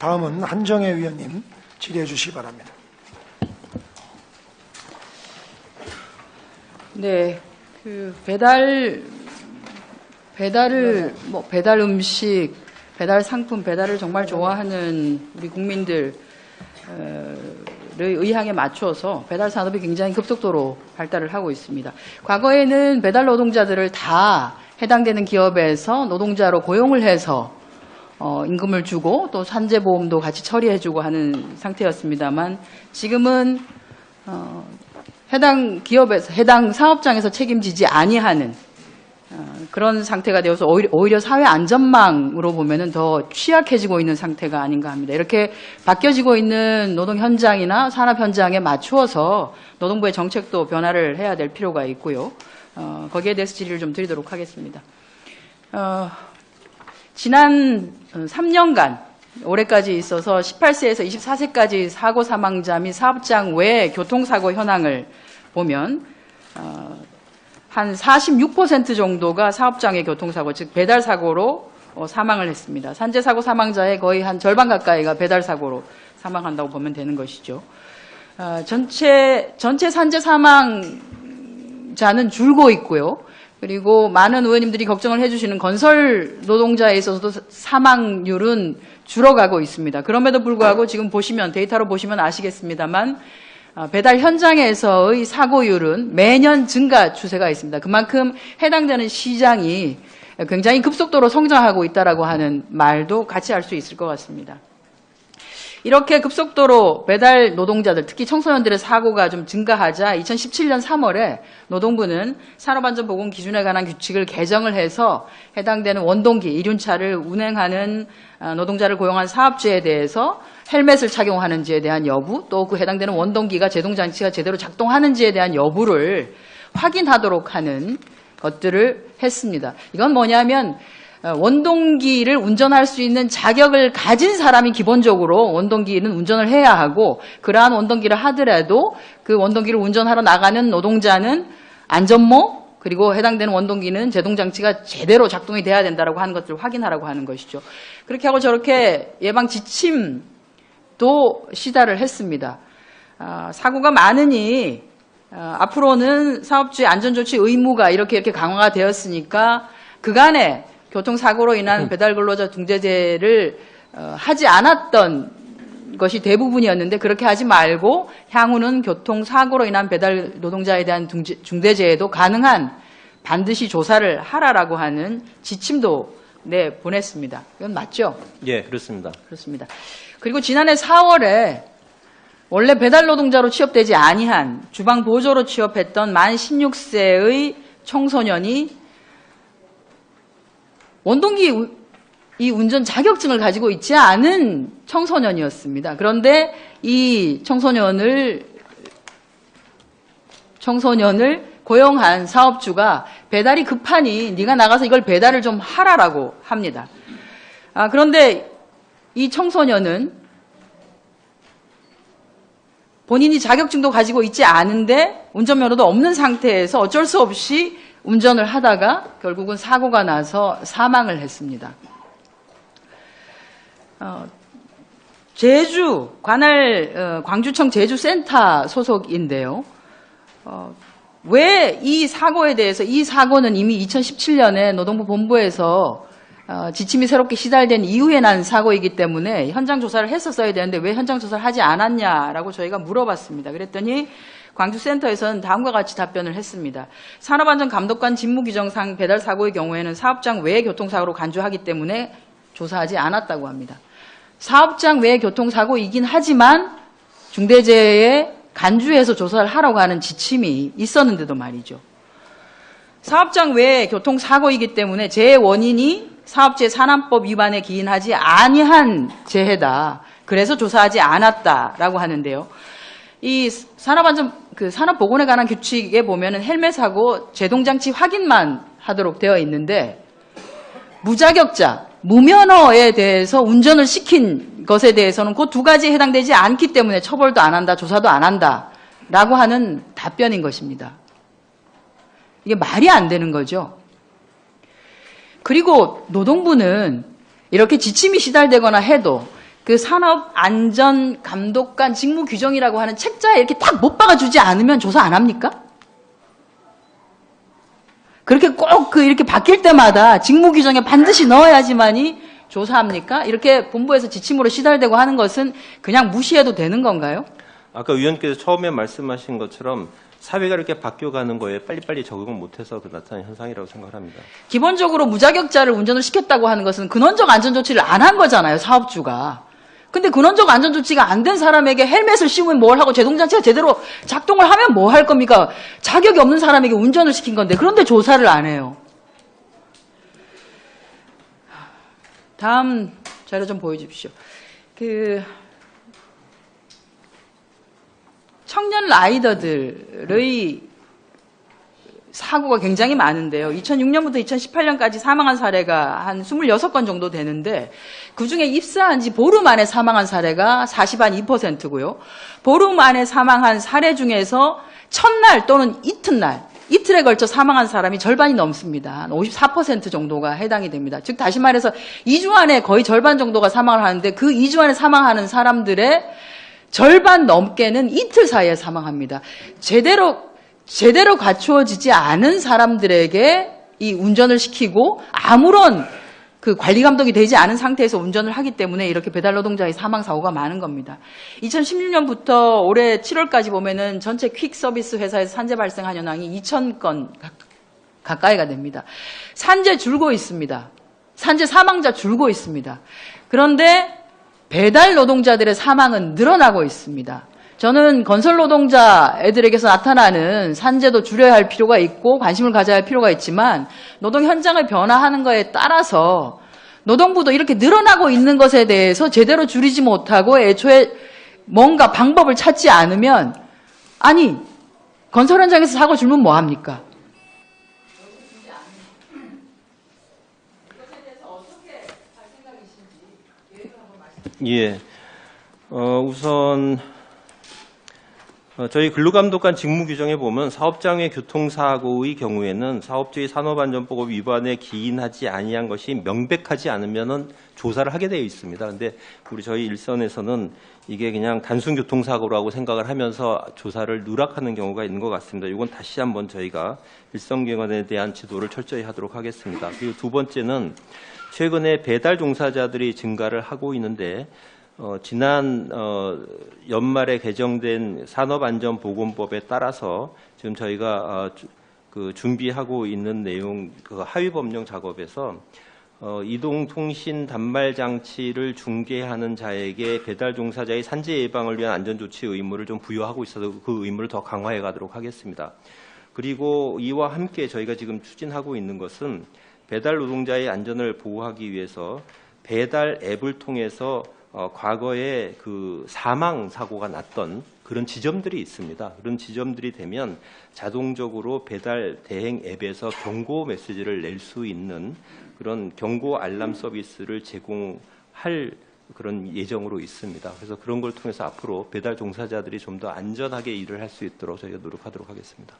다음은 한정혜 위원님 질의해 주시기 바랍니다. 네, 그 배달 배달을 뭐 배달 음식, 배달 상품, 배달을 정말 좋아하는 우리 국민들 어, 의 의향에 맞춰서 배달 산업이 굉장히 급속도로 발달을 하고 있습니다. 과거에는 배달 노동자들을 다 해당되는 기업에서 노동자로 고용을 해서 어, 임금을 주고 또 산재보험도 같이 처리해주고 하는 상태였습니다만 지금은 어, 해당 기업에서 해당 사업장에서 책임지지 아니하는 어, 그런 상태가 되어서 오히려, 오히려 사회 안전망으로 보면은 더 취약해지고 있는 상태가 아닌가 합니다. 이렇게 바뀌어지고 있는 노동 현장이나 산업 현장에 맞추어서 노동부의 정책도 변화를 해야 될 필요가 있고요. 어, 거기에 대해서 질의를 좀 드리도록 하겠습니다. 어, 지난 3년간 올해까지 있어서 18세에서 24세까지 사고 사망자 및 사업장 외 교통사고 현황을 보면 어, 한 46% 정도가 사업장의 교통사고, 즉 배달사고로 어, 사망을 했습니다. 산재사고 사망자의 거의 한 절반 가까이가 배달사고로 사망한다고 보면 되는 것이죠. 어, 전체 전체 산재 사망자는 줄고 있고요. 그리고 많은 의원님들이 걱정을 해주시는 건설 노동자에 있어서도 사망률은 줄어가고 있습니다. 그럼에도 불구하고 지금 보시면 데이터로 보시면 아시겠습니다만 어, 배달 현장에서의 사고율은 매년 증가 추세가 있습니다. 그만큼 해당되는 시장이 굉장히 급속도로 성장하고 있다라고 하는 말도 같이 할 수 있을 것 같습니다. 이렇게 급속도로 배달 노동자들, 특히 청소년들의 사고가 좀 증가하자 2017년 3월에 노동부는 산업안전보건 기준에 관한 규칙을 개정을 해서 해당되는 원동기, 이륜차를 운행하는 어, 노동자를 고용한 사업주에 대해서 헬멧을 착용하는지에 대한 여부, 또 그 해당되는 원동기가 제동장치가 제대로 작동하는지에 대한 여부를 확인하도록 하는 것들을 했습니다. 이건 뭐냐면 어, 원동기를 운전할 수 있는 자격을 가진 사람이 기본적으로 원동기는 운전을 해야 하고 그러한 원동기를 하더라도 그 원동기를 운전하러 나가는 노동자는 안전모 그리고 해당되는 원동기는 제동장치가 제대로 작동이 돼야 된다라고 하는 것들을 확인하라고 하는 것이죠. 그렇게 하고 저렇게 예방 지침도 시달을 했습니다. 아, 사고가 많으니 어, 앞으로는 사업주의 안전조치 의무가 이렇게 이렇게 강화가 되었으니까 그간에 교통사고로 인한 배달 근로자 중재제를 어, 하지 않았던 것이 대부분이었는데 그렇게 하지 말고 향후는 교통사고로 인한 배달 노동자에 대한 중대재해도 가능한 반드시 조사를 하라라고 하는 지침도 내 보냈습니다. 이건 맞죠? 예, 그렇습니다. 그렇습니다. 그리고 지난해 4월에 원래 배달 노동자로 취업되지 아니한 주방 보조로 취업했던 만 16세의 청소년이 원동기 우- 이 운전 자격증을 가지고 있지 않은 청소년이었습니다. 그런데 이 청소년을 청소년을 고용한 사업주가 배달이 급하니 네가 나가서 이걸 배달을 좀 하라라고 합니다. 아, 그런데 이 청소년은 본인이 자격증도 가지고 있지 않은데 운전면허도 없는 상태에서 어쩔 수 없이 운전을 하다가 결국은 사고가 나서 사망을 했습니다. 어, 제주 관할 어, 광주청 제주센터 소속인데요. 어, 왜 이 사고에 대해서 이 사고는 이미 2017년에 노동부 본부에서 어, 지침이 새롭게 시달된 이후에 난 사고이기 때문에 현장 조사를 했었어야 되는데 왜 현장 조사를 하지 않았냐라고 저희가 물어봤습니다. 그랬더니 광주센터에서는 다음과 같이 답변을 했습니다. 산업안전감독관 직무규정상 배달 사고의 경우에는 사업장 외의 교통사고로 간주하기 때문에 조사하지 않았다고 합니다. 사업장 외의 교통사고이긴 하지만 중대재해에 간주해서 조사를 하라고 하는 지침이 있었는데도 말이죠. 사업장 외의 교통사고이기 때문에 재해 원인이 사업재 산안법 위반에 기인하지 아니한 재해다. 그래서 조사하지 않았다라고 하는데요. 이 산업안전 그 산업보건에 관한 규칙에 보면은 헬멧하고 제동장치 확인만 하도록 되어 있는데 무자격자, 무면허에 대해서 운전을 시킨 것에 대해서는 그 두 가지에 해당되지 않기 때문에 처벌도 안 한다, 조사도 안 한다 라고 하는 답변인 것입니다. 이게 말이 안 되는 거죠. 그리고 노동부는 이렇게 지침이 시달되거나 해도 그그 산업 안전 감독관 직무 규정이라고 하는 책자에 이렇게 딱 못 박아주지 않으면 조사 안 합니까? 그렇게 꼭 그 이렇게 바뀔 때마다 직무 규정에 반드시 넣어야지만이 조사합니까? 이렇게 본부에서 지침으로 시달되고 하는 것은 그냥 무시해도 되는 건가요? 아까 위원께서 처음에 말씀하신 것처럼 사회가 이렇게 바뀌어가는 거에 빨리빨리 적응을 못해서 그 나타난 현상이라고 생각합니다. 기본적으로 무자격자를 운전을 시켰다고 하는 것은 근원적 안전 조치를 안 한 거잖아요, 사업주가. 근데 근원적 안전 조치가 안 된 사람에게 헬멧을 씌우면 뭘 하고 제동장치가 제대로 작동을 하면 뭐 할 겁니까? 자격이 없는 사람에게 운전을 시킨 건데 그런데 조사를 안 해요. 다음 자료 좀 보여주십시오. 그 청년 라이더들의 사고가 굉장히 많은데요. 2006년부터 2018년까지 사망한 사례가 한 26건 정도 되는데 그중에 입사한 지 보름 만에 사망한 사례가 40.2%고요. 보름 만에 사망한 사례 중에서 첫날 또는 이튿날 이틀에 걸쳐 사망한 사람이 절반이 넘습니다. 한54% 정도가 해당이 됩니다. 즉 다시 말해서 2주 안에 거의 절반 정도가 사망을 하는데 그 2주 안에 사망하는 사람들의 절반 넘게는 이틀 사이에 사망합니다. 제대로 제대로 갖추어지지 않은 사람들에게 이 운전을 시키고 아무런 그 관리 감독이 되지 않은 상태에서 운전을 하기 때문에 이렇게 배달 노동자의 사망 사고가 많은 겁니다. 2016년부터 올해 7월까지 보면은 전체 퀵 서비스 회사에서 산재 발생한 현황이 2,000건 가까이가 됩니다. 산재 줄고 있습니다. 산재 사망자 줄고 있습니다. 그런데 배달 노동자들의 사망은 늘어나고 있습니다. 저는 건설 노동자 애들에게서 나타나는 산재도 줄여야 할 필요가 있고 관심을 가져야 할 필요가 있지만 노동 현장을 변화하는 것에 따라서 노동부도 이렇게 늘어나고 있는 것에 대해서 제대로 줄이지 못하고 애초에 뭔가 방법을 찾지 않으면 아니 건설 현장에서 사고 줄면 뭐 합니까? 예. 어, 우선 어, 저희 근로감독관 직무 규정에 보면 사업장의 교통사고의 경우에는 사업주의 산업안전보건 위반에 기인하지 아니한 것이 명백하지 않으면은 조사를 하게 되어 있습니다. 근데 우리 저희 일선에서는 이게 그냥 단순 교통사고라고 생각을 하면서 조사를 누락하는 경우가 있는 것 같습니다. 이건 다시 한번 저희가 일선경원에 대한 지도를 철저히 하도록 하겠습니다. 그리고 두 번째는 최근에 배달 종사자들이 증가를 하고 있는데 어, 지난 어, 연말에 개정된 산업안전보건법에 따라서 지금 저희가 어, 주- 그 준비하고 있는 내용 그 하위 법령 작업에서 어, 이동통신 단말 장치를 중개하는 자에게 배달 종사자의 산재 예방을 위한 안전조치 의무를 좀 부여하고 있어서 그 의무를 더 강화해 가도록 하겠습니다. 그리고 이와 함께 저희가 지금 추진하고 있는 것은 배달 노동자의 안전을 보호하기 위해서 배달 앱을 통해서 어, 과거에 그 사망 사고가 났던 그런 지점들이 있습니다. 그런 지점들이 되면 자동적으로 배달 대행 앱에서 경고 메시지를 낼 수 있는 그런 경고 알람 서비스를 제공할 그런 예정으로 있습니다. 그래서 그런 걸 통해서 앞으로 배달 종사자들이 좀 더 안전하게 일을 할 수 있도록 저희가 노력하도록 하겠습니다.